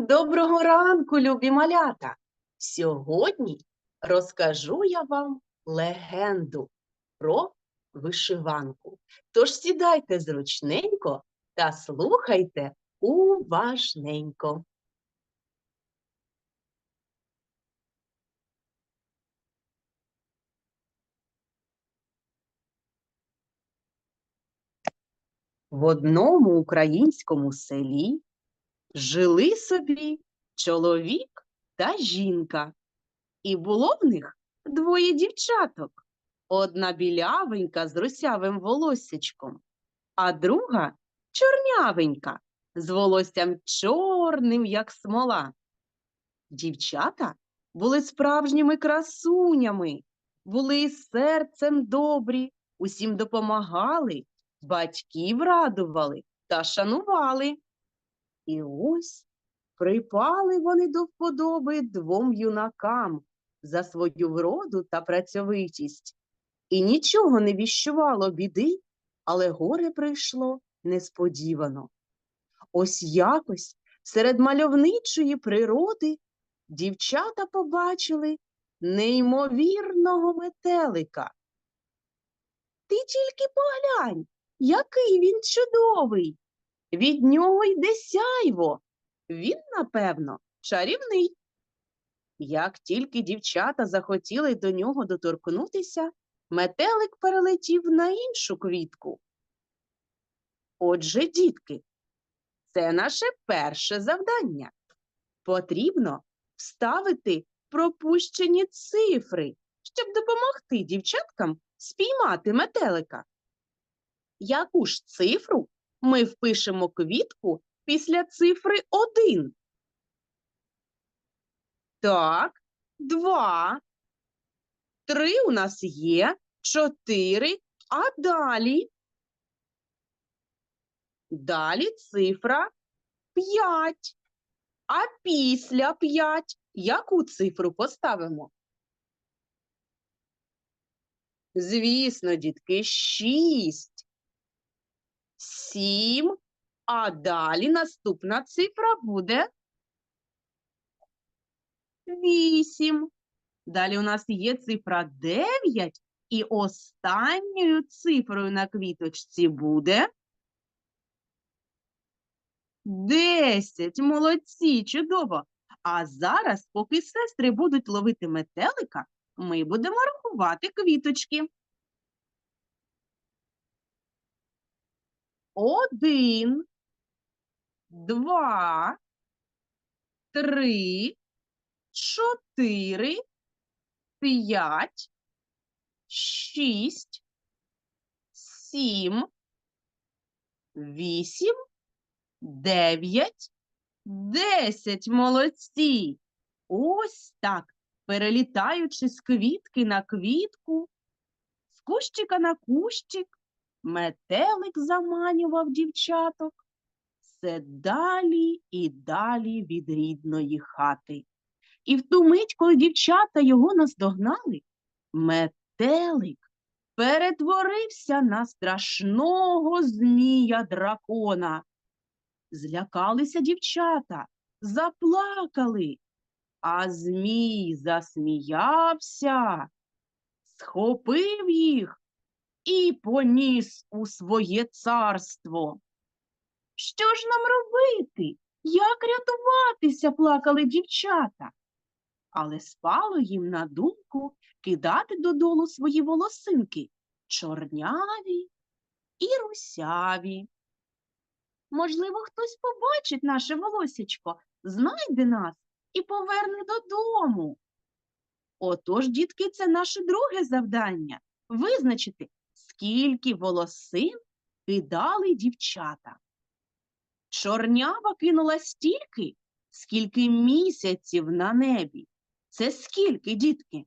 Доброго ранку, любі малята! Сьогодні розкажу я вам легенду про вишиванку. Тож сідайте зручненько та слухайте уважненько. В одному українському селі жили собі чоловік та жінка, і було в них двоє дівчаток. Одна білявенька з русявим волоссячком, а друга чорнявенька з волоссям чорним, як смола. Дівчата були справжніми красунями, були серцем добрі, усім допомагали, батьків радували та шанували. І ось припали вони до вподоби двом юнакам за свою вроду та працьовитість. І нічого не віщувало біди, але горе прийшло несподівано. Ось якось серед мальовничої природи дівчата побачили неймовірного метелика. Ти тільки поглянь, який він чудовий. Від нього йде сяйво. Він, напевно, чарівний. Як тільки дівчата захотіли до нього доторкнутися, метелик перелетів на іншу квітку. Отже, дітки, це наше перше завдання. Потрібно вставити пропущені цифри, щоб допомогти дівчаткам спіймати метелика. Яку ж цифру ми впишемо квітку після цифри 1. Так, 2. 3 у нас є, 4, а далі. Далі цифра 5. А після 5 яку цифру поставимо? Звісно, дітки, 6 сім, а далі наступна цифра буде вісім. Далі у нас є цифра 9, і останньою цифрою на квіточці буде 10. Молодці, чудово. А зараз, поки сестри будуть ловити метелика, ми будемо рахувати квіточки. Один, два, три, чотири, п'ять, шість, сім, вісім, дев'ять, десять. Молодці. Ось так, перелітаючи з квітки на квітку, з кущика на кущик, Метелик заманював дівчаток все далі і далі від рідної хати. І в ту мить, коли дівчата його наздогнали, метелик перетворився на страшного змія дракона. Злякалися дівчата, заплакали, а змій засміявся, схопив їх і поніс у своє царство. Що ж нам робити? Як рятуватися? плакали дівчата. Але спало їм на думку кидати додолу свої волосинки чорняві і русяві. Можливо, хтось побачить наше волосячко, знайде нас і поверне додому. Отож, дітки, це наше друге завдання визначити, скільки волосин кидали дівчата. Чорнява кинула стільки, скільки місяців на небі. Це скільки, дітки?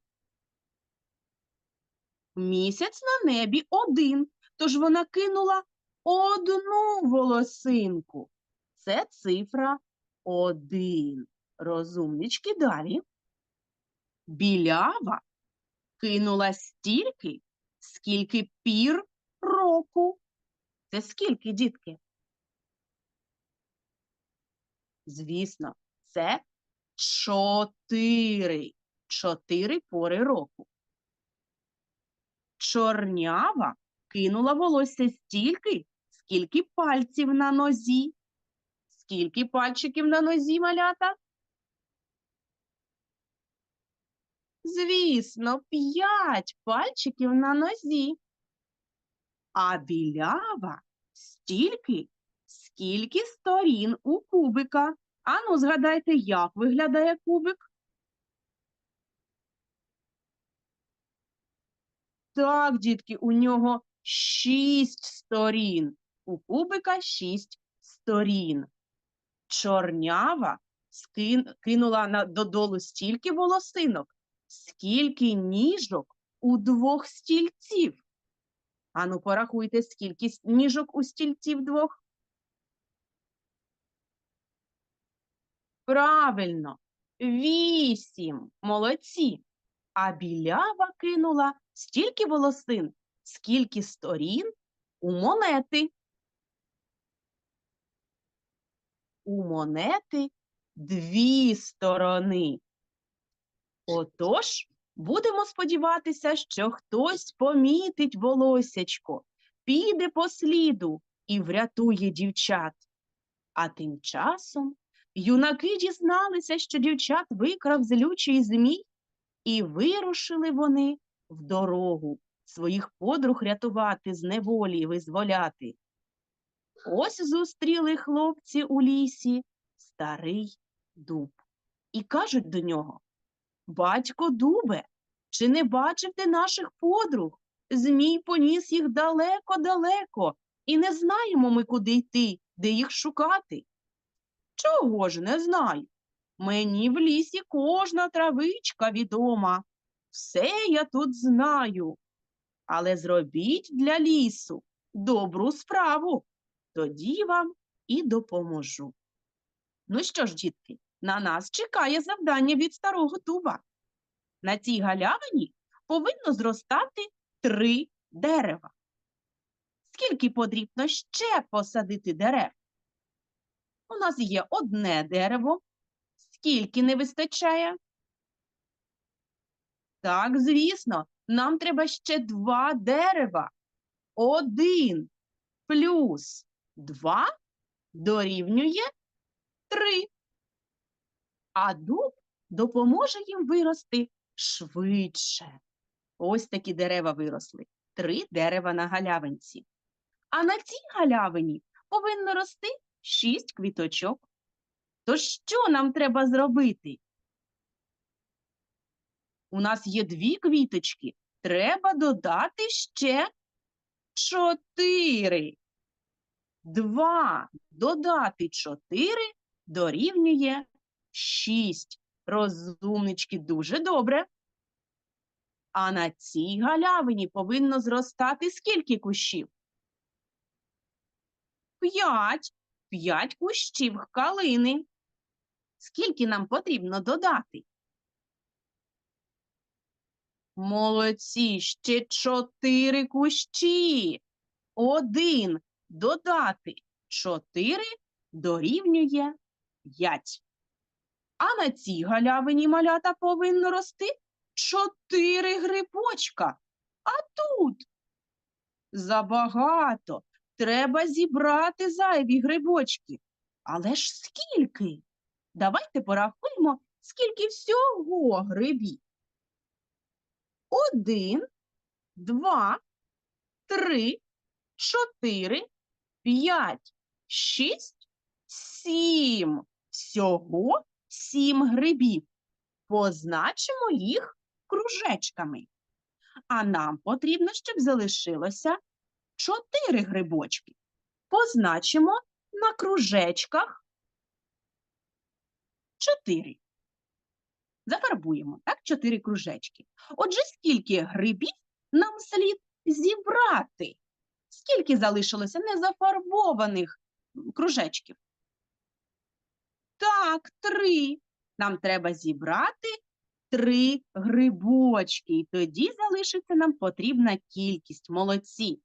Місяць на небі один, тож вона кинула одну волосинку. Це цифра один. Розумнички далі. Білява кинула стільки, скільки пір року. Це скільки, дітки? Звісно, Це чотири. Чотири пори року. Чорнява кинула волосся стільки, скільки пальців на нозі. Скільки пальчиків на нозі, малята? Звісно, п'ять пальчиків на нозі. А білява стільки, скільки сторін у кубика. Ану, згадайте, як виглядає кубик? Так, дітки, у нього шість сторін. У кубика шість сторін. Чорнява скин, кинула додолу стільки волосинок, скільки ніжок у двох стільців. Ану, порахуйте, скільки ніжок у стільців двох. Правильно, вісім. Молодці. А білява кинула стільки волосин, скільки сторін у монети. У монети дві сторони. Отож, будемо сподіватися, що хтось помітить волосячко, піде по сліду і врятує дівчат. А тим часом юнаки дізналися, що дівчат викрав злючий змій, і вирушили вони в дорогу своїх подруг рятувати з неволі і визволяти. Ось зустріли хлопці у лісі старий дуб і кажуть до нього Батько дубе, чи не бачив ти наших подруг? Змій поніс їх далеко-далеко, і не знаємо ми, куди йти, де їх шукати. Чого ж не знаю? Мені в лісі кожна травичка відома. Все я тут знаю. Але зробіть для лісу добру справу, тоді вам і допоможу. Ну що ж, дітки, на нас чекає завдання від старого дуба. На цій галявині повинно зростати три дерева. Скільки потрібно ще посадити дерев? У нас є одне дерево. Скільки не вистачає? Так, звісно, нам треба ще два дерева. Один плюс два дорівнює три. А дуб допоможе їм вирости швидше. Ось такі дерева виросли. Три дерева на галявинці. А на цій галявині повинно рости шість квіточок. То що нам треба зробити? У нас є дві квіточки. Треба додати ще чотири. Два додати чотири дорівнює шість. Розумнички, дуже добре. А на цій галявині повинно зростати скільки кущів? П'ять. П'ять кущів калини. Скільки нам потрібно додати? Молодці, ще чотири кущі. Один додати чотири дорівнює п'ять. А на цій галявині малята повинно рости чотири грибочка. А тут забагато. Треба зібрати зайві грибочки. Але ж скільки? Давайте порахуємо, скільки всього грибів. Один, два, три, чотири, п'ять, шість, сім. Всього сім грибів. Позначимо їх кружечками. А нам потрібно, щоб залишилося чотири грибочки. Позначимо на кружечках чотири. Зафарбуємо, так, чотири кружечки. Отже, скільки грибів нам слід зібрати? Скільки залишилося незафарбованих кружечків? Так, три. Нам треба зібрати три грибочки, і тоді залишиться нам потрібна кількість. Молодці.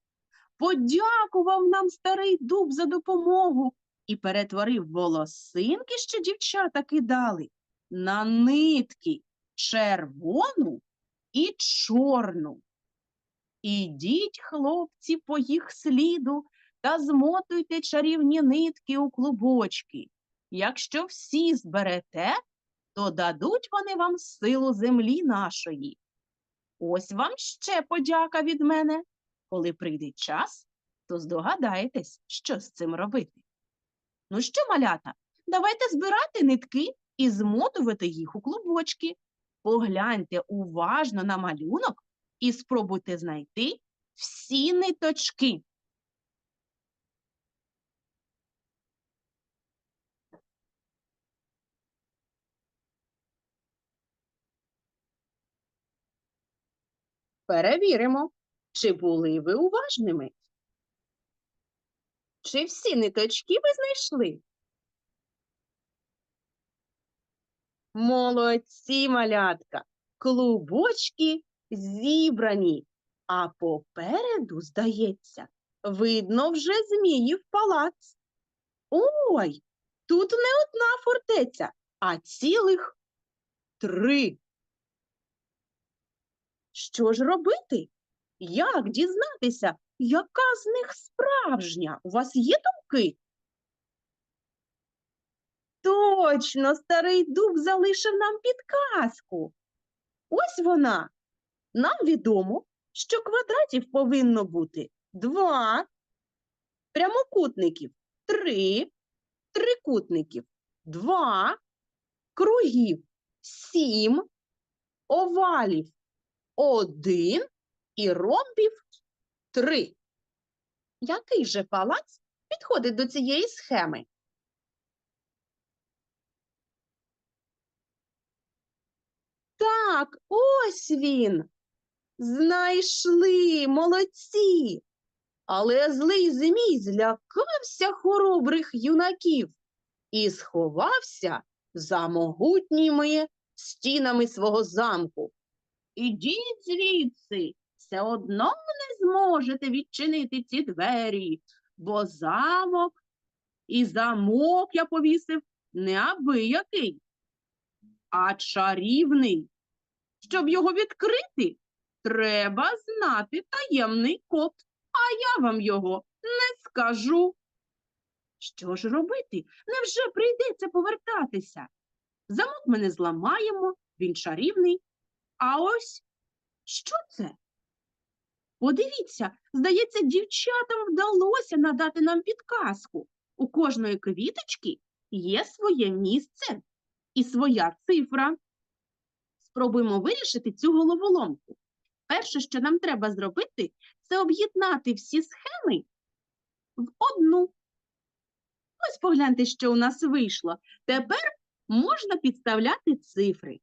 Подякував нам старий дуб за допомогу і перетворив волосинки, що дівчата кидали, на нитки червону і чорну. Ідіть, хлопці, по їх сліду та змотуйте чарівні нитки у клубочки. Якщо всі зберете, то дадуть вони вам силу землі нашої. Ось вам ще подяка від мене. Коли прийде час, то здогадаєтесь, що з цим робити. Ну що, малята, давайте збирати нитки і змотувати їх у клубочки. Погляньте уважно на малюнок і спробуйте знайти всі ниточки. Перевіримо, чи були ви уважними. Чи всі ниточки ви знайшли? Молодці, малятка! Клубочки зібрані, а попереду, здається, видно вже Зміїв палац. Ой, тут не одна фортеця, а цілих три. Що ж робити? Як дізнатися, яка з них справжня? У вас є думки? Точно, старий дуб залишив нам підказку. Ось вона. Нам відомо, що квадратів повинно бути два, прямокутників три, трикутників два, кругів сім, овалів один і ромбів три. Який же палац підходить до цієї схеми? Так, ось він. Знайшли, молодці. Але злий змій злякався хоробрих юнаків і сховався за могутніми стінами свого замку. Ідіть звідси, все одно не зможете відчинити ці двері, бо замок і замок я повісив неабиякий, а чарівний. Щоб його відкрити, треба знати таємний код, а я вам його не скажу. Що ж робити? Невже прийдеться повертатися? Замок ми не зламаємо, він чарівний. А ось що це? Подивіться, здається, дівчатам вдалося надати нам підказку. У кожної квіточки є своє місце і своя цифра. Спробуємо вирішити цю головоломку. Перше, що нам треба зробити, це об'єднати всі схеми в одну. Ось погляньте, що у нас вийшло. Тепер можна підставляти цифри.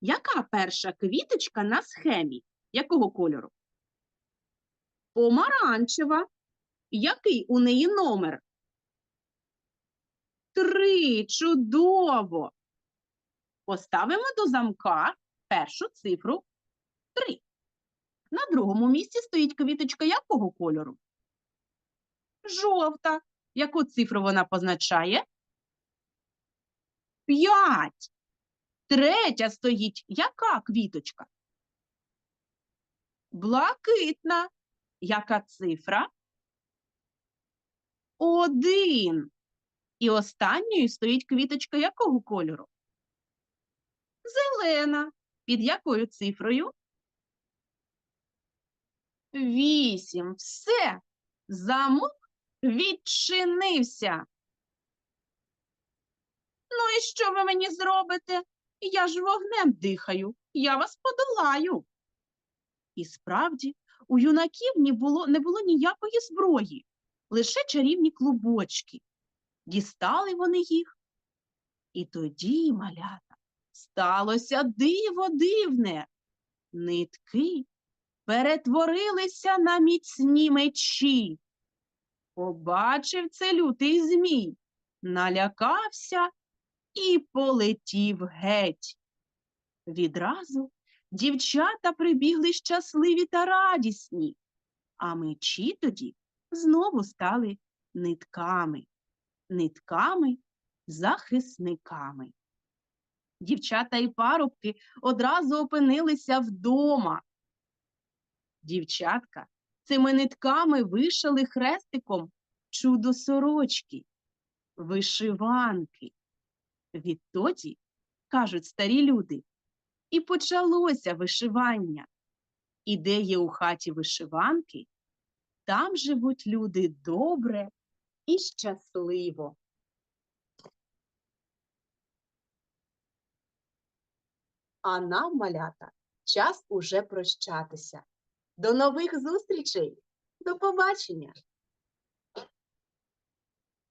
Яка перша квіточка на схемі? Якого кольору? Помаранчева. Який у неї номер? Три. Чудово. Поставимо до замка першу цифру 3. На другому місці стоїть квіточка якого кольору? Жовта. Яку цифру вона позначає? 5. Третя стоїть яка квіточка? Блакитна. Яка цифра? Один. І останньою стоїть квіточка якого кольору? Зелена. Під якою цифрою? Вісім. Все. Замок відчинився. Ну і що ви мені зробите? Я ж вогнем дихаю, я вас подолаю. І справді, у юнаків не було, не було ніякої зброї, лише чарівні клубочки. Дістали вони їх. І тоді, малята, сталося диво дивне. Нитки перетворилися на міцні мечі. Побачив це лютий змій, налякався і полетів геть. Відразу дівчата прибігли щасливі та радісні, а мечі тоді знову стали нитками. нитками, захисниками. Дівчата і парубки одразу опинилися вдома. Дівчатка цими нитками вишили хрестиком чудо сорочки, вишиванки. Відтоді, кажуть старі люди, і почалося вишивання. І де є у хаті вишиванки, там живуть люди добре і щасливо. А нам, малята, час уже прощатися. До нових зустрічей! До побачення!